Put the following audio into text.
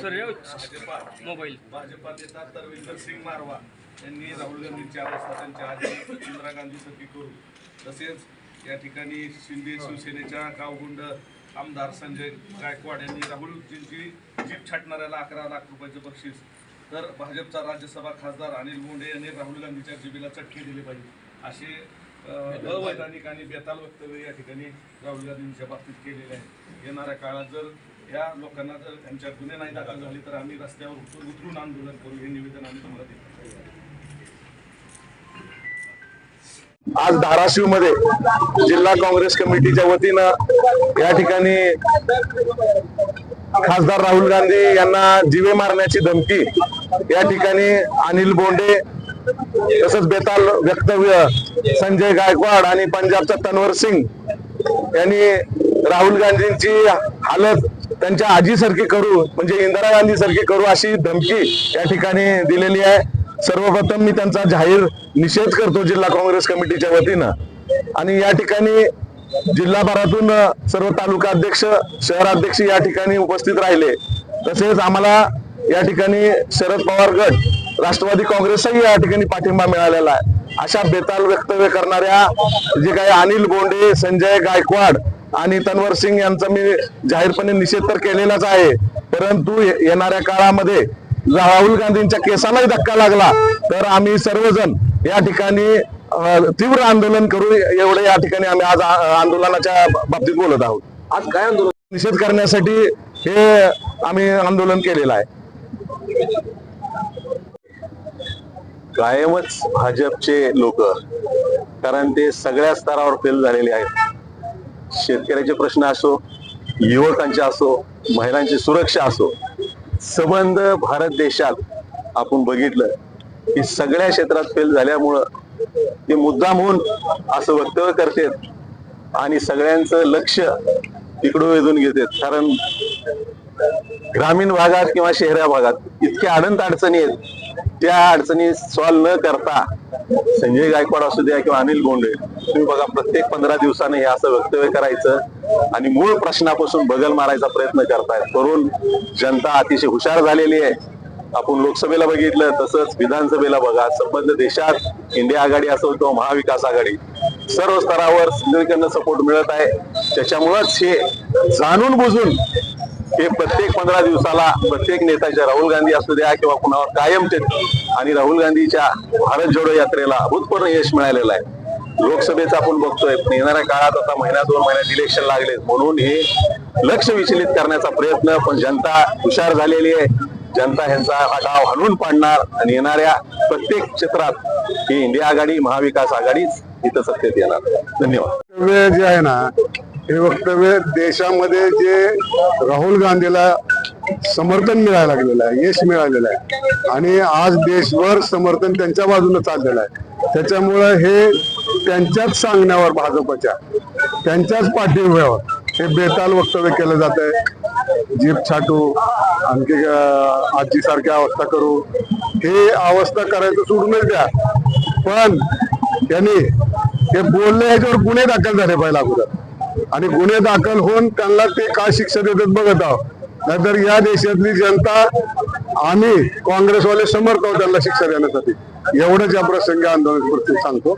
Mobile. Bhajpa नेता तरविंदर सिंग मारवा यांनी राहुल गांधींची अवस्था त्यांच्या आजी इंदिरा गांधीसारखी करू. तसेच या ठिकाणी शिंदे शिवसेनेच्या गावगुंड आमदार संजय गायकवाड यांनी राहुलजींची जीप छाटणाऱ्याला अकरा लाख रुपयाचं बक्षीस. तर भाजपचा राज्यसभा खासदार अनिल बोंडे यांनी राहुल गांधीच्या जिबीला चटके दिले पाहिजे. असे अवैधानिक आणि बेताल वक्तव्य या ठिकाणी राहुल गांधींच्या बाबतीत केलेले आहे. येणाऱ्या काळात जर ह्या लोकांना जर त्यांच्या गुन्हे नाही दाखल झाले तर आम्ही रस्त्यावर उतरून उतरून आंदोलन करू हे निवेदन आम्ही तुम्हाला देतो. आज धाराशिवमध्ये जिल्हा काँग्रेस कमिटीच्या वतीनं या ठिकाणी खासदार राहुल गांधी यांना जीवे मारण्याची धमकी या ठिकाणी अनिल बोंडे तसंच बेताल वक्तव्य संजय गायकवाड आणि पंजाबचा तन्वर सिंग यांनी राहुल गांधींची हालत त्यांच्या आजीसारखी करू म्हणजे इंदिरा गांधी सारखी करू अशी धमकी या ठिकाणी दिलेली आहे. सर्वप्रथम मी त्यांचा जाहीर निषेध करतो जिल्हा काँग्रेस कमिटीच्या वतीनं. आणि या ठिकाणी जिल्हाभरातून सर्व तालुका अध्यक्ष शहराध्यक्ष या ठिकाणी उपस्थित राहिले. तसेच आम्हाला या ठिकाणी शरद पवार गट राष्ट्रवादी काँग्रेसही या ठिकाणी पाठिंबा मिळालेला आहे. अशा बेताल वक्तव्य करणाऱ्या जे काही अनिल बोंडे संजय गायकवाड आणि तन्वर सिंग यांचा मी जाहीरपणे निषेध तर केलेलाच आहे. परंतु ये- येणाऱ्या काळामध्ये राहुल गांधींच्या केसालाही धक्का लागला. तर आम्ही सर्वजण या ठिकाणी तीव्र आंदोलन करू. एवढे या ठिकाणी आम्ही आज आंदोलनाच्या बाबतीत बोलत आहोत. आज काय आंदोलन? निषेध करण्यासाठी हे आम्ही आंदोलन केलेलं आहे. कायमच भाजपचे लोक कारण ते सगळ्या स्तरावर फेल झालेले आहेत. शेतकऱ्याचे प्रश्न असो युवकांचे असो महिलांची सुरक्षा असो सबंध भारत देशात आपण बघितलं की सगळ्या क्षेत्रात फेल झाल्यामुळं ते मुद्दाम होऊन असं वक्तव्य करतात आणि सगळ्यांचं लक्ष तिकडं वेधून घेतात. कारण ग्रामीण भागात किंवा शहरा भागात इतक्या अनंत अडचणी आहेत. त्या अडचणी सॉल्व्ह न करता संजय गायकवाड असू द्या किंवा अनिल गोंडे तुम्ही बघा प्रत्येक पंधरा दिवसाने हे असं वक्तव्य करायचं आणि मूळ प्रश्नापासून बगल मारायचा प्रयत्न करतायत. करून जनता अतिशय हुशार झालेली आहे. आपण लोकसभेला बघितलं तसंच विधानसभेला बघा. संबंध देशात इंडिया आघाडी असो किंवा महाविकास आघाडी सर्व स्तरावर सगळीकडनं सपोर्ट मिळत आहे. त्याच्यामुळंच हे जाणून बुजून हे प्रत्येक पंधरा दिवसाला प्रत्येक नेत्याच्या राहुल गांधी असू द्या किंवा कुणावर कायम ते आणि राहुल गांधीच्या भारत जोडो यात्रेला अभूतपूर्व यश मिळालेलं आहे. लोकसभेचा आपण बघतोय. येणाऱ्या काळात आता महिन्या दोन महिन्यात इलेक्शन लागले. म्हणून हे लक्ष विचलित करण्याचा प्रयत्न पण जनता हुशार झालेली आहे. जनता ह्यांचा हा डाव पाडणार. आणि येणाऱ्या प्रत्येक क्षेत्रात ही इंडिया आघाडी महाविकास आघाडीच इथं सत्तेत येणार. धन्यवाद. वक्तव्य जे आहे ना हे वक्तव्य देशामध्ये जे राहुल गांधीला समर्थन मिळायला लागलेलं आहे यश मिळालेलं आहे. आणि आज देशभर समर्थन त्यांच्या बाजूने चाललेलं आहे. त्याच्यामुळं हे त्यांच्याच सांगण्यावर भाजपच्या त्यांच्याच पाठिंब्यावर हे बेताल वक्तव्य केलं जात आहे. जीप छाटू आणखी आजीसारख्या अवस्था करू. हे अवस्था करायचं सोडूनच द्या. पण त्यांनी हे बोलले ह्याच्यावर गुन्हे दाखल झाले पाहिजे अगोदर. आणि गुन्हे दाखल होऊन त्यांना ते काय शिक्षा देतात बघत आहोत. नाहीतर या देशातली जनता आम्ही काँग्रेसवाले समर्थ आहोत त्यांना शिक्षा देण्यासाठी. एवढंच या प्रसंगी आंदोलन सांगतो